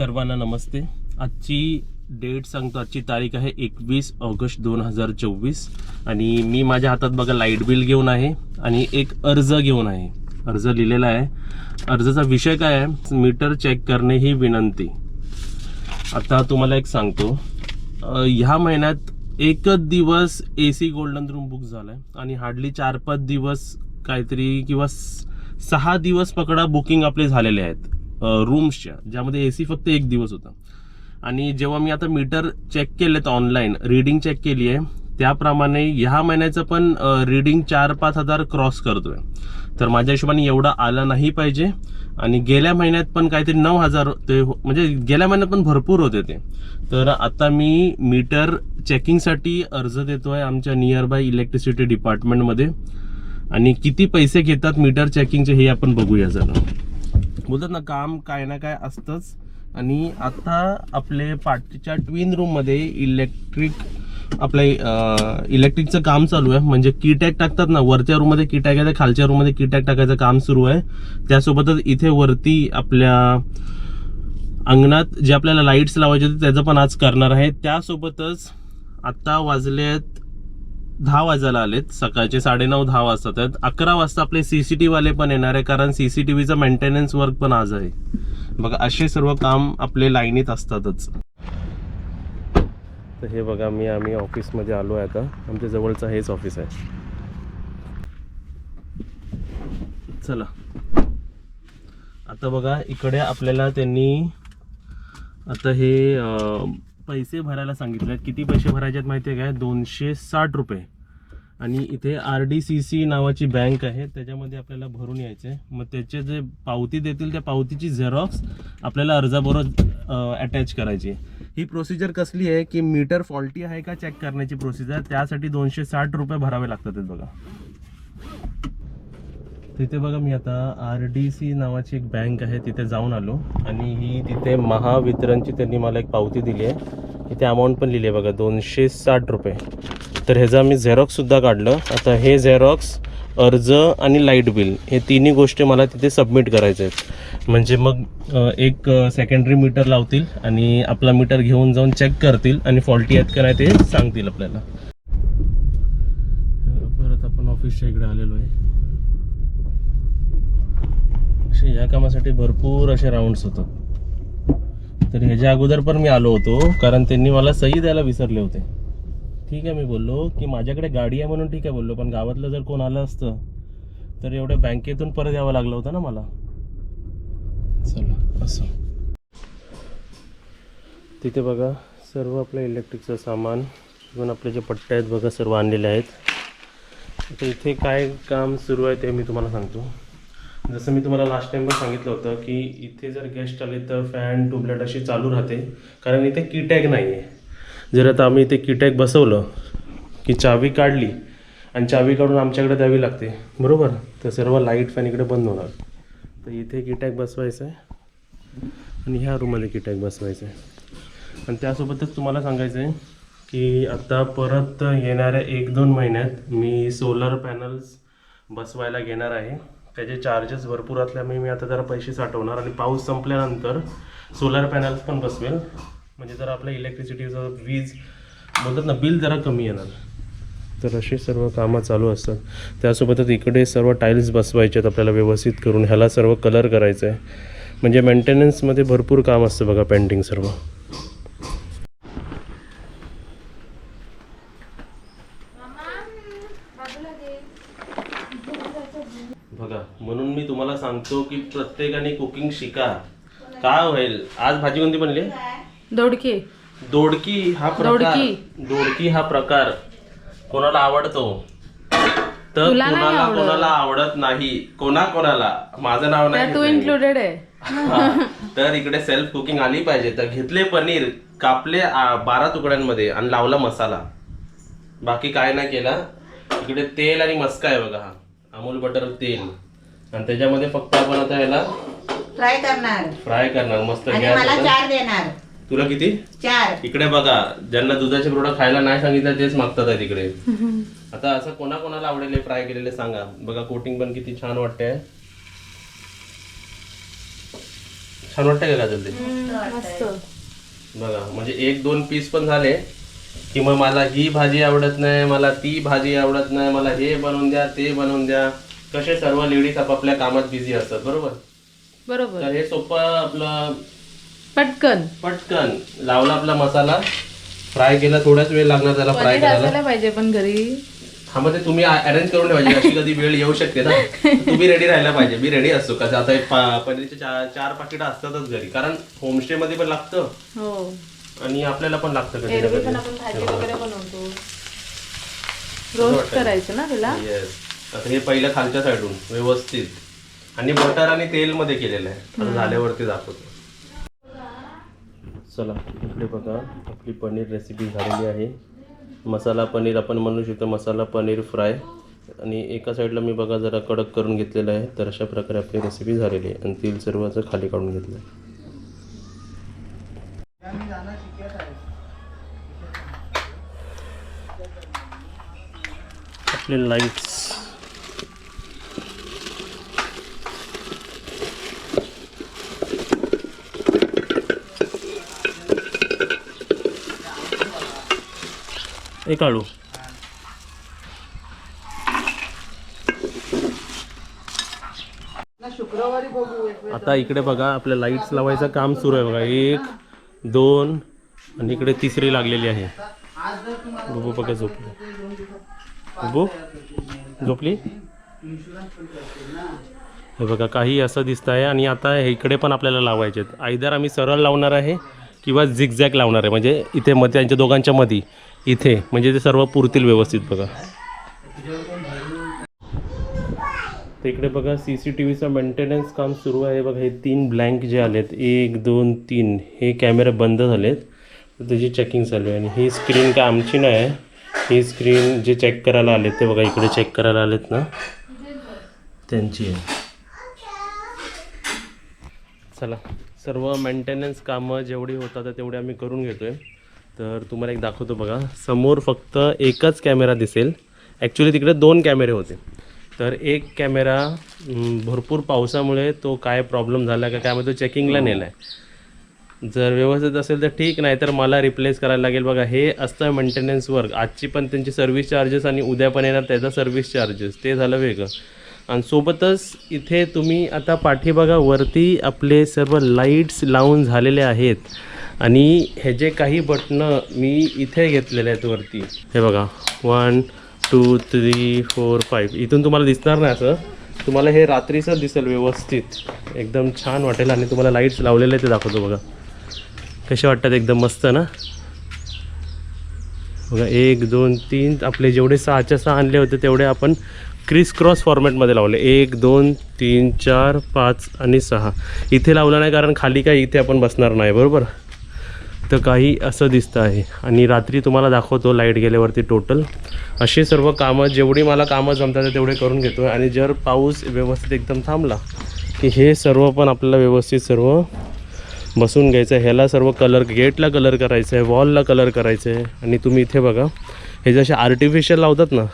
सर्वांना नमस्ते. आजची डेट सांगतो आजची तारीख आहे एकवीस ऑगस्ट दोन हजार चोवीस. आणि मी माझ्या हातात बघा लाइट बिल घेऊन आहे आणि एक अर्ज घेऊन आहे. अर्ज लिहिलेला आहे. अर्जाचा विषय काय आहे? मीटर चेक करणे ही विनंती. आता तुम्हाला एक सांगतो. ह्या महिन्यात एकच दिवस A C golden room book झाला आहे आणि हार्डली चार पाच दिवस काहीतरी किंवा सहा दिवस पकडा बुकिंग आपले झालेले आहेत. रूम्सच्या ज्यामध्ये ए सी फक्त एक दिवस होता. आणि जेव्हा मी आता मीटर चेक केलेत ऑनलाईन रिडिंग चेक केली आहे त्याप्रमाणे ह्या महिन्याचं पण रिडिंग चार पाच हजार क्रॉस करतोय. तर माझ्या हिशोबाने एवढं आलं नाही पाहिजे. आणि गेल्या महिन्यात पण काहीतरी नऊ हजार ते हो- म्हणजे गेल्या महिन्यात पण भरपूर होते ते. तर आता मी मीटर चेकिंगसाठी अर्ज देतोय आमच्या नियर बाय इलेक्ट्रिसिटी डिपार्टमेंटमध्ये आणि किती पैसे घेतात मीटर चेकिंगचे हे आपण बघूया जरा. बोलतात ना काम काय ना काय असतंच. आणि आता आपले पाठच्या ट्विन रूममध्ये इलेक्ट्रिक आपल्या इलेक्ट्रिकचं काम चालू आहे. म्हणजे कीटॅक टाकतात ना वरच्या रूममध्ये कीटॅक आहे तर खालच्या रूममध्ये कीटॅक टाकायचं काम सुरू आहे. त्यासोबतच इथे वरती आपल्या अंगणात जे आपल्याला लाईट्स लावायचे होते त्याचं पण आज करणार आहे. त्यासोबतच आत्ता वाजले आहेत दहा वाजायला आलेत. सकाळचे साडेनऊ दहा वाजतात. अकरा वाजता आपले सीसीटीव्ही वाले पण येणार आहे कारण सीसीटीव्हीचं मेंटेनन्स वर्क पण आज आहे. बघा असे सर्व काम आपले लाईनीत असतातच. तर हे बघा मी आम्ही ऑफिसमध्ये आलो आहे आता. आमच्या जवळचं हेच ऑफिस आहे. चला. आता बघा इकडे आपल्याला त्यांनी आता हे पैसे भरायला सांगितले आहेत. किती पैसे भरायचे आहेत माहिती आहे काय दोनशे साठ रुपये. आणि इथे आर डी सी सी नावाची बँक आहे. त्याच्यामध्ये आपल्याला भरून यायचं आहे मग त्याचे जे पावती देतील त्या पावतीची झेरॉक्स आपल्याला अर्जाबरोबर अटॅच करायची ही प्रोसिजर कसली आहे? की मीटर फॉल्टी आहे का? चेक करण्याची प्रोसिजर त्यासाठी दोनशे साठ रुपये भरावे लागतात बघा. तिथे बघा मी आता आर डी सी नावाची एक बँक आहे तिथे जाऊन आलो. आणि ही तिथे महावितरणची त्यांनी मला एक पावती दिली आहे. इथे अमाऊंट पण लिहिली आहे बघा दोनशे साठ रुपये. तर ह्याचा मी झेरॉक्ससुद्धा काढलं आता हे झेरॉक्स अर्ज आणि लाइट बिल हे तिन्ही गोष्टी मला तिथे सबमिट करायचे आहेत. म्हणजे मग एक सेकंडरी मीटर लावतील आणि आपला मीटर घेऊन जाऊन चेक करतील आणि फॉल्टी आहेत का नाही ते सांगतील आपल्याला. परत आपण ऑफिसच्या इकडे आलेलो आहे. असे ह्या कामासाठी भरपूर असे राऊंड्स होतात. तर ह्याच्या अगोदर पण मी आलो होतो कारण त्यांनी मला सही द्यायला विसरले होते. ठीक आहे मी बोललो की माझ्याकडे गाडी आहे म्हणून ठीक आहे बोललो पण गावातलं जर कोण आलं असतं तर एवढ्या बँकेतून परत यावं लागलं होतं ना मला. चला असं. तिथे बघा सर्व आपलं इलेक्ट्रिकचं सामान इव्हन आपले जे पट्टे आहेत बघा सर्व आणलेले आहेत. आता इथे काय काम सुरू आहे ते मी तुम्हाला सांगतो. जसं मी तुम्हाला लास्ट टाइम पण सांगितलं होतं की इथे जर गेस्ट आले तर फॅन ट्यूबलाईट अशी चालू राहते. कारण इथे कीटॅग नाही आहे जर आता आम्ही इथे कीटॅग बसवलं की चावी काढली आणि चावी काढून आमच्याकडे द्यावी लागते. बरोबर? तर सर्व लाइट फॅन इकडे बंद होणार. तर इथे कीटॅग बसवायचं आहे. आणि ह्या रूममध्ये कीटॅग बसवायचं आहे. आणि त्यासोबतच तुम्हाला सांगायचं आहे की आता परत येणाऱ्या एक दोन महिन्यात मी सोलर पॅनल्स बसवायला घेणार आहे. त्याचे चार्जेस भरपूर असल्यामुळे मी आता जरा पैसे साठवणार आणि पाऊस संपल्यानंतर सोलर पॅनल्स पण बसवेल. म्हणजे जरा आपल्या इलेक्ट्रिसिटीचं वीज बोलतात ना बिल जरा कमी येणार. तर अशी सर्व कामं चालू असतात. त्यासोबतच इकडे सर्व टाईल्स बसवायचे आहेत आपल्याला व्यवस्थित करून. ह्याला सर्व कलर करायचं आहे म्हणजे मेंटेनन्समध्ये भरपूर काम असतं बघा पेंटिंग सर्व बघा म्हणून मी तुम्हाला सांगतो की प्रत्येकाने कुकिंग शिका. काय होईल? आज भाजी कोणती बनली? दोडके. दोडकी हा प्रकार. दोडकी. दोडकी हा प्रकार. कोणाला आवडतो? तर तुला नाही कोणाला आवडत. कोणाला आवडत नाही. कोणा कोणाला? माझं नाव नाही तू घेतलं. इन्क्लुडेड आहे. हा. तर इकडे सेल्फ कुकिंग आली पाहिजे. तर घेतले पनीर कापले आ, बारा तुकड्यांमध्ये आणि लावला मसाला. बाकी काय नाही केला. इकडे तेल आणि मस्का आहे बघा. हा अमूल बटर तेल. आणि त्याच्यामध्ये फक्त आपण आता याला ट्राय करणार. फ्राय करणार मस्त आणि मला. चार देणार. तुला किती? चार. इकडे बघा ज्यांना दुधाचे प्रोडक्ट खायला नाही सांगितलं तेच मागतात आहे तिकडे. आता असं कोणा कोणाला आवडेल फ्राय केलेले सांगा. बघा कोटिंग पण किती छान वाटते छान वाटतंय का काजल ते? मस्त बघा म्हणजे एक दोन पीस पण झाले की मग मला ही भाजी आवडत नाही मला ती भाजी आवडत नाही मला हे बनवून द्या ते बनवून द्या. कसे सर्व लेडीज आपापल्या कामात बिझी असतात बरोबर? बरोबर. तर हे सोपं आपलं पटकन. पटकन. लावला आपला मसाला. फ्राय केला थोडाच वेळ लागणार त्याला फ्राय पनीर करायला. असायला पाहिजे पण घरी. हा मग ते तुम्ही अरेंज करून ठेवायचे. अशी कधी वेळ येऊ शकते ना. तुम्ही रेडी राहायला पाहिजे. मी रेडी असतो. कसं आता एक पा- पनीरचे चार चार पाकिट असतातच घरी. कारण होमस्टे मध्ये पण लागतं. हो. आणि आपल्याला पण लागतं कधी ना एरवी कधी. पण आपण भाजी वगैरे बनवतो. रोस्ट करायचं ना त्याला? येस आता हे पहिलं खालच्या साईडून व्यवस्थित. आणि बटर आणि तेल मध्ये केलेलं आहे. आता झाल्यावरती दाखवतो. चला इकडे बघा. आपली पनीर रेसिपी झालेली आहे. मसाला पनीर आपण म्हणू शकतो मसाला पनीर फ्राय. आणि एका साईडला मी बघा जरा कडक करून घेतलेलं आहे तर अशा प्रकारे आपली रेसिपी झालेली आहे. आणि तेल सर्व असं खाली काढून घेतलं आहे. आपले लाईट्स एक आळू आता इकडे बघा आपल्या लाईट्स लावायचं काम सुरू आहे बघा. एक दोन आणि इकडे तिसरी लागलेली आहे. बुबू बघा झोपली. बुबू झोपली? हे बघा काही असं दिसत आहे आणि आता हे इकडे पण आपल्याला लावायचे आहेत आयदर आम्ही सरळ लावणार आहे किंवा झिगझॅग लावणार आहे. म्हणजे इथे मध्ये त्यांच्या दोघांच्या मध्ये इथे म्हणजे ते सर्व पुरतील व्यवस्थित बघा. तर इकडे बघा सी सी टी व्हीचं मेंटेनन्स काम सुरू आहे बघा. हे तीन ब्लँक जे आलेत एक दोन तीन हे कॅमेरे बंद झालेत. तर त्याची चेकिंग चालू आहे. आणि ही स्क्रीन काय आमची नाही. आहे ही स्क्रीन जे चेक करायला आलेत ते बघा इकडे चेक करायला आलेत ना. त्यांची आहे. चला सर्व मेंटेनन्स कामं जेवढी होतात तेवढी आम्ही करून घेतो आहे तर तुम्हाला एक दाखवतो बघा. समोर फक्त एकच कॅमेरा दिसेल. ॲक्च्युली तिकडे दोन कॅमेरे होते. तर एक कॅमेरा भरपूर पावसामुळे तो काय प्रॉब्लेम झाला का काय तो चेकिंगला नेला आहे जर व्यवस्थित असेल तर ठीक नाही तर मला रिप्लेस करायला लागेल. बघा हे असतं मेंटेनन्स वर्क आजची पण त्यांची सर्व्हिस चार्जेस आणि उद्या पण येणार त्याचा सर्व्हिस चार्जेस ते झालं वेगळं. आणि सोबतच इथे तुम्ही आता पाठीबघा वरती आपले सर्व लाईट्स लावून झालेले आहेत. आणि हे जे काही बटणं मी इथे घेतलेले आहेत वरती हे बघा. One two three four five इथून तुम्हाला दिसणार नाही असं. तुम्हाला हे रात्रीचं दिसेल व्यवस्थित. एकदम छान वाटेल आणि तुम्हाला लाईट्स लावलेले ते दाखवतो बघा. कसे वाटतात? एकदम मस्त ना? बघा एक दोन तीन. आपले जेवढे सहाच्या सहा आणले होते तेवढे आपण क्रिस क्रॉस फॉर्मॅटमध्ये लावले. एक दोन तीन चार पाच आणि सहा. इथे लावलं नाही कारण खाली काही इथे आपण बसणार नाही बरोबर? तर काही असं दिसतं आहे. आणि रात्री तुम्हाला दाखवतो लाइट गेल्यावरती टोटल असे सर्व कामं जेवढी मला कामं जमतात तेवढे करून घेतो आणि जर पाऊस व्यवस्थित एकदम थांबला की हे सर्व पण आपल्याला व्यवस्थित सर्व बसून घ्यायचं आहे ह्याला सर्व कलर गेटला कलर करायचं आहे वॉलला कलर करायचं आहे आणि तुम्ही इथे बघा हे जसे आर्टिफिशियल लावतात ना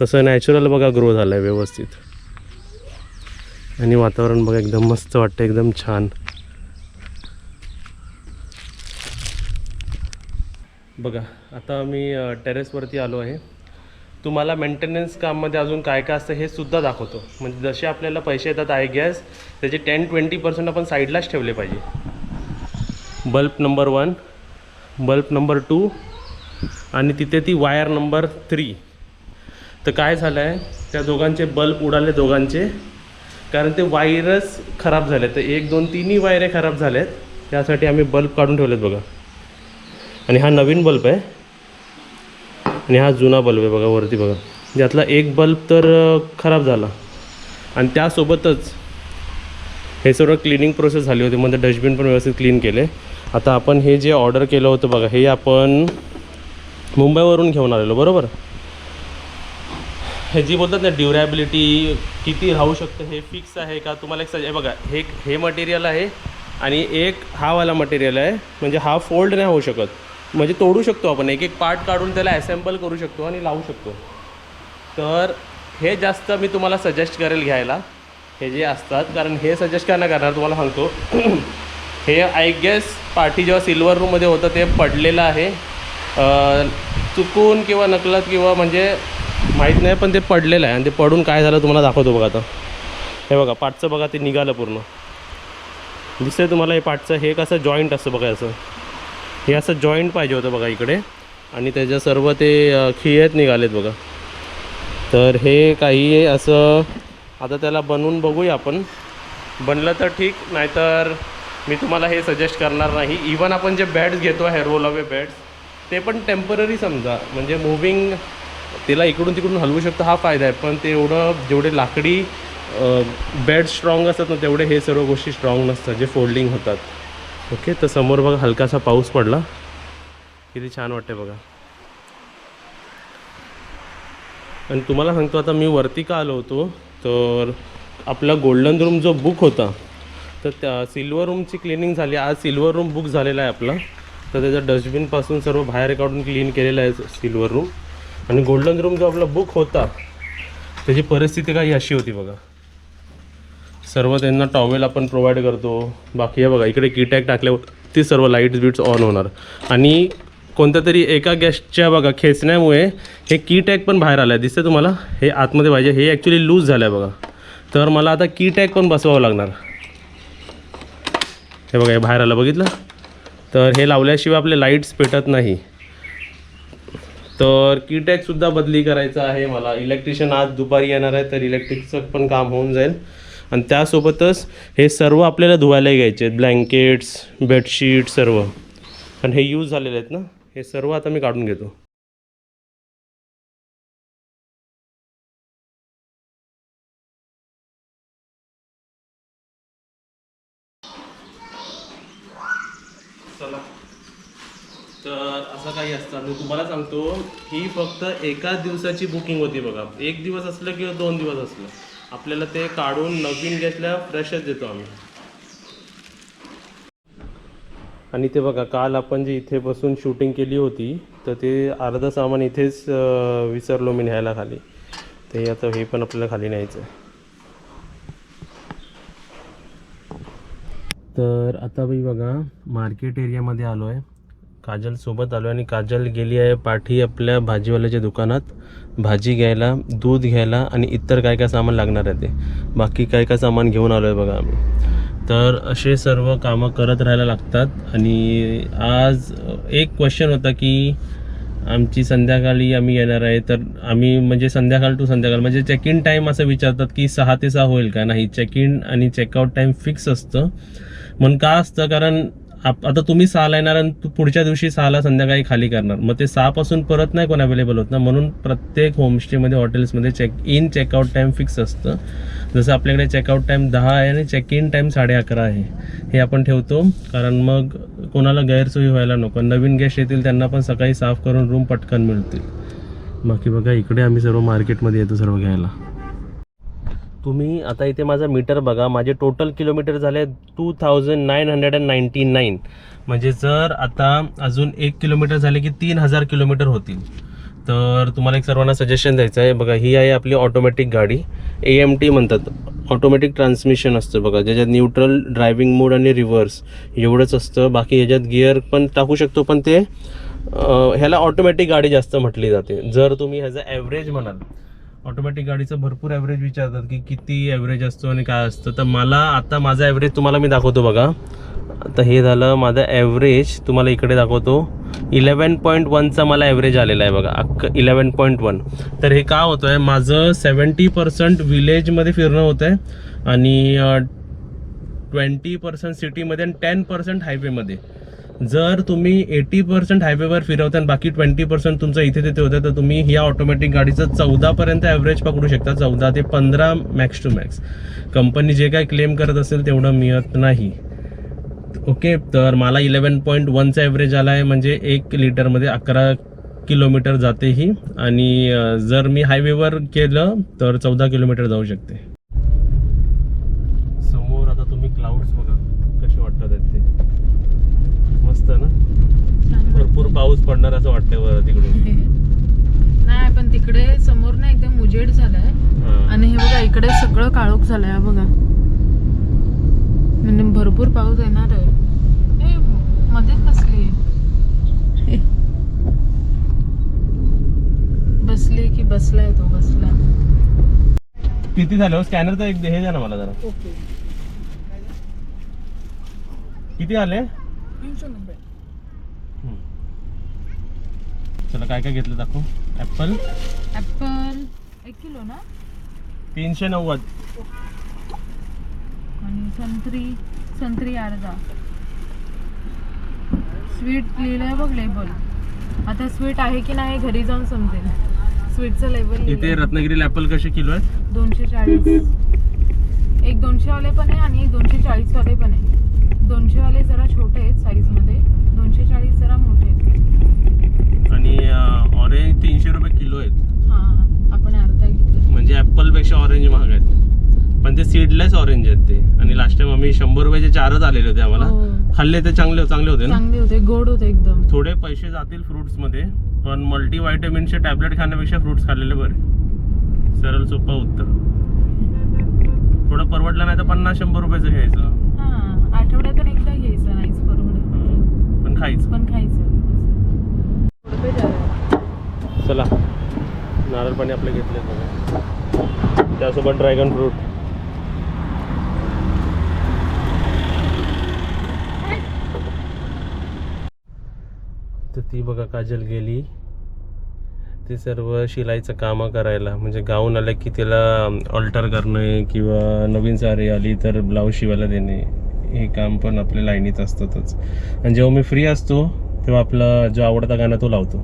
तसं नॅचरल बघा ग्रो झालं आहे व्यवस्थित. आणि वातावरण बघा एकदम मस्त वाटतं एकदम छान. बघा आता मी टेरेसवरती आलो आहे. तुम्हाला मेंटेनन्स काममध्ये अजून काय काय असतं हे सुद्धा दाखवतो. म्हणजे जसे आपल्याला पैसे येतात आय गॅस त्याचे टेन ट्वेंटी पर्सेंट आपण साईडलाच ठेवले पाहिजे. Bulb number one bulb number two आणि तिथे ती वायर नंबर थ्री तर काय झालं आहे त्या दोघांचे बल्ब उडाले दोघांचे. कारण ते वायरच खराब झाले तर एक दोन तिन्ही वायरे खराब झालेत. त्यासाठी आम्ही बल्ब काढून ठेवलेत बघा. आणि हा नवीन बल्ब आहे. आणि हा जुना बल्ब आहे बघा वरती बघा. ज्यातला एक बल्ब तर खराब झाला. आणि त्यासोबतच हे सर्व क्लिनिंग प्रोसेस झाली होती. म्हणजे डस्टबिन पण व्यवस्थित क्लीन केले. आता आपण हे जे ऑर्डर केलं होतं बघा हे आपण मुंबईवरून घेऊन आलेलो बरोबर? हे जी बोलतात ना ड्युरॅबिलिटी किती राहू शकतं हे फिक्स आहे का? तुम्हाला एक सज बघा हे हे मटेरियल आहे आणि एक हा वाला मटेरियल आहे. म्हणजे हा फोल्ड नाही होऊ शकत. म्हणजे तोडू शकतो आपण. एक एक पार्ट काढून त्याला असेंबल करू शकतो आणि लावू शकतो. तर हे जास्त मी तुम्हाला सजेस्ट करेल घ्यायला. हे जे असतात कारण हे सजेस्ट काय नाही करणार तुम्हाला सांगतो. हे आय गेस पार्टी जेव्हा सिल्वर रूममध्ये होतं ते पडलेलं आहे. चुकून किंवा नकलत किंवा म्हणजे माहीत नाही पण ते पडलेलं आहे. आणि ते पडून काय झालं तुम्हाला दाखवतो बघा आता. हे बघा पाठचं बघा ते निघालं पूर्ण. दिसतंय तुम्हाला हे पाठचं हे कसं जॉईंट असतं बघा असं हे असं जॉईंट पाहिजे होतं बघा इकडे. आणि त्याच्या सर्व ते अ, निघालेत बघा. तर हे काही असं आता त्याला बनवून बघूया आपण. बनलं तर ठीक नाहीतर मी तुम्हाला हे सजेस्ट करणार नाही. इवन आपण जे बॅड्स घेतो आहे रोल अवे बॅड्स ते पण टेंपररी समजा. म्हणजे मुव्हिंग तिला इकडून तिकडून हलवू शकतो हा फायदा आहे. पण ते एवढं जेवढे लाकडी बेड स्ट्रॉंग असतात ना तेवढे हे सर्व गोष्टी स्ट्रॉंग नसतात जे फोल्डिंग होतात. ओके तर समोर बघा हलकासा पाऊस पडला. किती छान वाटते बघा. आणि तुम्हाला सांगतो आता मी वरती का आलो होतो तर आपला गोल्डन रूम जो बुक होता तर त्या सिल्वर रूमची क्लिनिंग झाली. आज सिल्वर रूम बुक झालेला आहे आपला. तर त्याच्या डस्टबिनपासून सर्व बाहेर काढून क्लीन केलेला आहे सिल्वर रूम आणि गोल्डन रूम जो आपला बुक होता त्याची परिस्थिती काही अशी होती बघा. सर्व त्यांना टॉवेल आपण प्रोव्हाइड करतो. बाकी हे बघा इकडे कीटॅक टाकल्यावर ती सर्व लाईट्स बिट्स ऑन होणार. आणि कोणत्या तरी एका गॅसच्या बघा खेचण्यामुळे हे की टॅग पण बाहेर आलं आहे दिसतं तुम्हाला? हे आतमध्ये पाहिजे. हे ॲक्च्युली लूज झालं आहे बघा. तर मला आता की टॅग पण बसवावं लागणार. हे बघा हे बाहेर आलं बघितलं? तर हे लावल्याशिवाय आपले लाईट्स पेटत नाही. तर की टॅगसुद्धा बदली करायचं आहे मला. इलेक्ट्रिशियन आज दुपारी येणार आहे तर इलेक्ट्रिकचं पण काम होऊन जाईल. आणि त्यासोबतच हे सर्व आपल्याला धुवायला घ्यायचे आहेत. ब्लँकेट्स बेडशीट सर्व. आणि हे यूज झालेले आहेत ना? हे सर्व आता मी काढून घेतो. चला. तर असं काही असतं. मी तुम्हाला सांगतो ही फक्त एकाच दिवसाची बुकिंग होती बघा. एक दिवस असलं किंवा दोन दिवस असलं. आपल्याला ते काढून नवीन गॅसला फ्रेशच देतो आम्ही. आणि ते बघा काल आपण जे इथे बसून शूटिंग केली होती तर ते अर्धं सामान इथेच विसरलो मी न्यायला खाली. ते आता हे पण आपल्याला खाली न्यायचं तर आता मी बघा मार्केट एरियामध्ये आलो आहे काजल सोबत आलो आहे आणि काजल गेली आहे पाठी आपल्या भाजीवाल्याच्या दुकानात. भाजी घ्यायला दूध घ्यायला आणि इतर काय काय सामान लागणार आहे ते. बाकी काय काय सामान घेऊन आलो आहे बघा आम्ही. तर असे सर्व कामं करत राहायला लागतात आणि आज एक क्वेश्चन होता की आमची संध्याकाळी आम्ही येणार आहे तर आम्ही म्हणजे संध्याकाळ टू संध्याकाळ म्हणजे चेक इन टाईम असं विचारतात की सहा ते सहा होईल का? नाही चेक इन आणि चेकआउट टाईम फिक्स असतं. म्हणून का असतं? कारण आप आता तुम्ही सहाला येणार आणि तू पुढच्या दिवशी सहाला संध्याकाळी खाली करणार. मग ते सहापासून परत नाही कोण अवेलेबल होत ना? म्हणून प्रत्येक होमस्टेमध्ये हॉटेल्समध्ये check in checkout time fix असतं. जसं आपल्याकडे चेकआउट टाईम दहा आहे आणि चेक इन टाईम साडे अकरा आहे. हे आपण ठेवतो. कारण मग कोणाला गैरसोयी व्हायला नको. नवीन गेस्ट येतील त्यांना पण सकाळी साफ करून रूम पटकन मिळतील. बाकी बघा इकडे आम्ही सर्व मार्केटमध्ये येतो सर्व घ्यायला. तुम्ही आता इथे माझा मीटर बघा माझे टोटल किलोमीटर झाले two thousand nine hundred and ninety nine म्हणजे जर आता अजून एक किलोमीटर झाले की तीन हजार किलोमीटर होतील. तर तुम्हाला एक सर्वांना सजेशन द्यायचं आहे. बघा ही आहे आपली ऑटोमॅटिक गाडी. ए एम टी म्हणतात. ऑटोमॅटिक ट्रान्समिशन असतं बघा ज्याच्यात न्यूट्रल ड्रायव्हिंग मोड आणि रिव्हर्स एवढंच असतं. बाकी ह्याच्यात गिअर पण टाकू शकतो पण ते ह्याला ऑटोमॅटिक गाडी जास्त म्हटली जाते. जर तुम्ही ह्याचा ॲव्हरेज म्हणाल ऑटोमॅटिक गाडीचं भरपूर ॲव्हरेज विचारतात की किती ॲव्हरेज असतो आणि काय असतं. तर मला आता माझा ॲव्हरेज तुम्हाला मी दाखवतो बघा. आता हे झालं माझं ॲव्हरेज तुम्हाला इकडे दाखवतो. इलेवन पॉईंट वनचा मला ॲव्हरेज आलेला आहे बघा. अख्खं इलेवन पॉईंट वन तर हे का होतं आहे माझं सेवन्टी पर्सेंट विलेजमध्ये फिरणं होतं आहे आणि ट्वेंटी पर्सेंट सिटीमध्ये आणि टेन पर्सेंट हायवेमध्ये जर तुम्ही एटी पर्सेंट हायवेवर फिरवता आणि बाकी ट्वेंटी पर्सेंट तुमचं इथे तिथे होतं तर तुम्ही ह्या ऑटोमॅटिक गाडीचं चौदापर्यंत ॲव्हरेज पकडू शकता. चौदा ते पंधरा मॅक्स टू मॅक्स कंपनी जे काय क्लेम करत असेल तेवढं मिळत नाही. ओके तर मला इलेवन पॉईंट वनचा ॲव्हरेज आला आहे म्हणजे एक लिटरमध्ये अकरा किलोमीटर जाते ही आणि जर मी हायवेवर केलं तर चौदा किलोमीटर जाऊ शकते. समोर आता तुम्ही क्लाउड्स बघा. भरपूर पाऊस पडणार असं वाटतंय बरं तिकडून. नाही पण तिकडे समोर ना एकदम उजेड झालाय. आणि हे बघा इकडे सगळं काळोख झालंय बघा. म्हणजे भरपूर पाऊस येणार आहे. हे मध्येच बसली. बसली की बसलाय तो बसला. किती झालं हो? स्कॅनर तर एक हे झालं मला जरा. ओके. किती आले? तीनशे नब्बे चला काय काय घेतलं दाखव. ऍपल ऍपल एक किलो ना? तीनशे नव्वद. आणि संत्री संत्री अर्धा. स्वीट लिहिलंय बघ लेबल आता स्वीट आहे की नाही घरी जाऊन समजेल. स्वीटचं लेबल इथे रत्नागिरीला ऍपल कसे किलो आहेत? दोनशे चाळीस एक दोनशे वाले पण आहे आणि एक दोनशे चाळीस वाले पण आहे. दोनशे वाले जरा छोटे आहेत साईजमध्ये. दोनशे चाळीस जरा मोठे आहेत. आणि ऑरेंज तीनशे रुपये किलो आहेत. हा आपण अर्धा घेतलं म्हणजे ऍपलपेक्षा ऑरेंज महाग आहेत. पण ते सीडलेस ऑरेंज आहेत ते. आणि लास्ट टाइम आम्ही शंभर रुपयाचे चारच आलेले होते आम्हाला. हो. खाल्ले ते चांगले चांगले होते ना? चांगले होते गोड होते एकदम. थोडे पैसे जातील फ्रुट्समध्ये पण मल्टीव्हायटमिनचे टॅबलेट खाण्यापेक्षा फ्रुट्स खाल्लेले बरे. सरळ सोपं उत्तर थोडं परवडलं नाही तर पन्नास शंभर रुपयाचं घ्यायचं. हा आठवड्यातून एकदा घ्यायचं नाहीच परवडत. पण खायचं. पण खायचं. चला नारळ पाणी आपले घेतले त्यासोबत ड्रॅगन फ्रूट तर ती बघा काजल गेली. ते सर्व शिलाईचं कामं करायला म्हणजे गाऊन आलं की तिला ऑल्टर करणे किंवा नवीन साडी आली तर ब्लाऊज शिवायला देणे हे काम पण आपल्या लाईनीत असतातच. आणि जेव्हा मी फ्री असतो तेव्हा आपला जो आवडता गाणं तो लावतो.